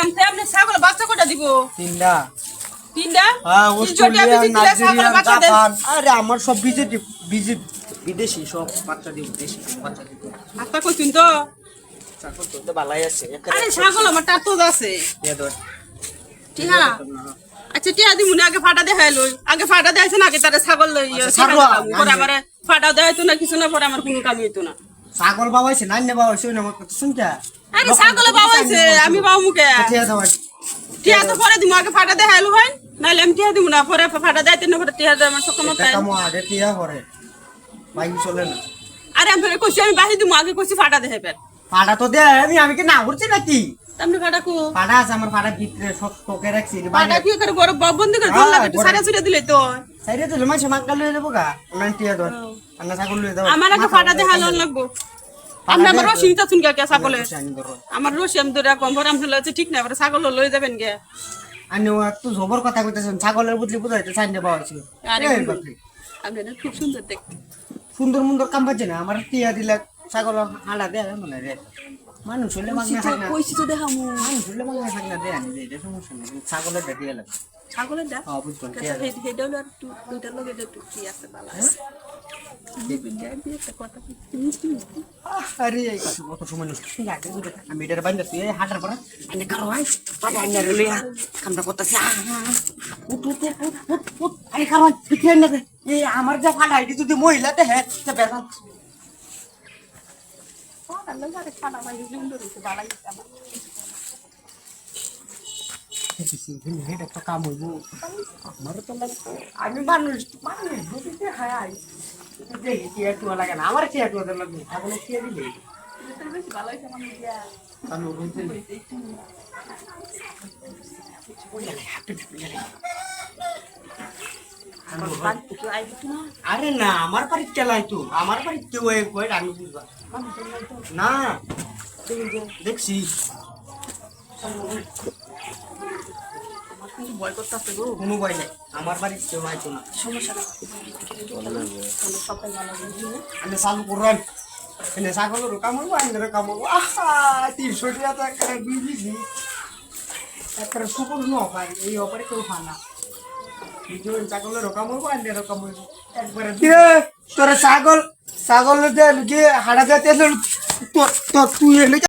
আপনি ছাগল বাচ্চা কটা দিব? তিনটা। তিনটা? হ্যাঁ জাপান। আরে আমার সব বিজেপি বিদেশি সব বাচ্চা দিব দেশি বাচ্চা দিব কইতুন তো? চাকর তো তো ভালাই আছে আরে ছাগল আমার টাতো আছে। দিয়ে দাও টিহা আচ্ছা আগে ফাটা দেখাই লই। আগে ফাটা দেখাইছে না আগে তারে ছাগল লই আচ্ছা, ছাগল। ছাগল, পরে আমার ফাটা দেখাইতো না কিছু না পরে আমার কোনো কামই হইতো না। ছাগল বাবাইছে নাই না বাবাইছে না আমার আরে ছাগলে আমি বাবু। মুখে। ভাই তো পরে দিমু আগে ফাটা দেখাইলো ভাই নাইলে আমি দিমু না পরে ফাটা দেখাইতে না পরে টিহা দেয় আমার সক্ষম এটা কামো আগে টিয়া করে বাইক চলে না। আরে আমি কইছি আমি বাহি দিমু আগে কইছি ফাটা দেখাইবেন পাড়া তো দে আমি আমি কি না করছি নাকি? তামনি ফাটা কো। পাড়া আছে আমার পাড়া ভিতরে সব তোকে রাখছি ফাটা কি করে বড় বন্ধ করে লাগে সারা দিলে তো সাইডে তো মাসে মাক্কা লয়ে যাব গা। অনলাইন টিয়া ধর আন্না ছাগল লয়ে যাব আমার আগে ফাটা দেখাল লাগবো। আপনি আমার রসি নিতে শুন কে ছাগলে? আমার রসি আমি তো কম ভরে আমি আছে ঠিক না এবার ছাগল লয়ে যাবেন গে আনি একটু জবর কথা কইতেছেন ছাগলের বুঝলি বুঝাইতে চাই না বাবাইছে আরে আপনি খুব সুন্দর দেখতে সুন্দর মুন্দর কাম পাচ্ছে না আমার টিয়া দিলে ছাগল হাঁড়া দেয় মনে রে মানুষ হলে মাগনা থাক না কইছি তো দেখামু। মানুষ হলে মাগনা থাক না দেয় দেয় এটা সমস্যা নেই ছাগলের দিয়ে লাগে ছাগলের দা হ্যাঁ আর দুইটার একটু কি আছে ভালো আছে। দেখবেন যে আমি একটা কথা বলছি, মিষ্টি মিষ্টি। আহ, আরে কত সময় নষ্ট। ঠিক আছে বুঝে থাক। আমি এটার বাইন্দা তুই হাঁটার পরে। কারও আই বাবা আইনা রে লইয়া কামটা করতেছি। আহ, আহ, আহ। উঠ উঠ উঠ উঠ উঠ উঠ। আরে কারণ পিছিয়ে না এই আমার যা ফাটা আইডি যদি মহিলা দেহে তে বেজান আর লগে আরে খানা মাইরে তো কাম হইব আমার তো লাগে আমি মানুষ মানুষ বুঝতে আই দেখি টিয়া টুয়া লাগে না আমার টিয়া টুয়া লাগবে ছাগলে টিয়া দিলে ভালো হইছে আমার মিডিয়া। আমি একটু। আরে না আমার বাড়ির চালাই তো আমার বাড়ির কেউ আমি বুঝবা। না দেখছি কিন্তু ভয় করতেছে গো। কোনো ভয় নেই। আমার বাড়ির কেউ আইতো না। সমস্যা না সবাই ভালো আমি চালু করলাম এনে ছাগলেরও কামড়বো আইনেরও কামড়বো আহা তিনশো টাকা তো একটা দুই দিছি একটা ন পাই এই অপারে কেউ ফানা দুজন ছাগলেরও কামড়বো আইনেরও কামড়বো একবারে তোরা ছাগল ছাগল হাড়া যাতে তোর তুই এলে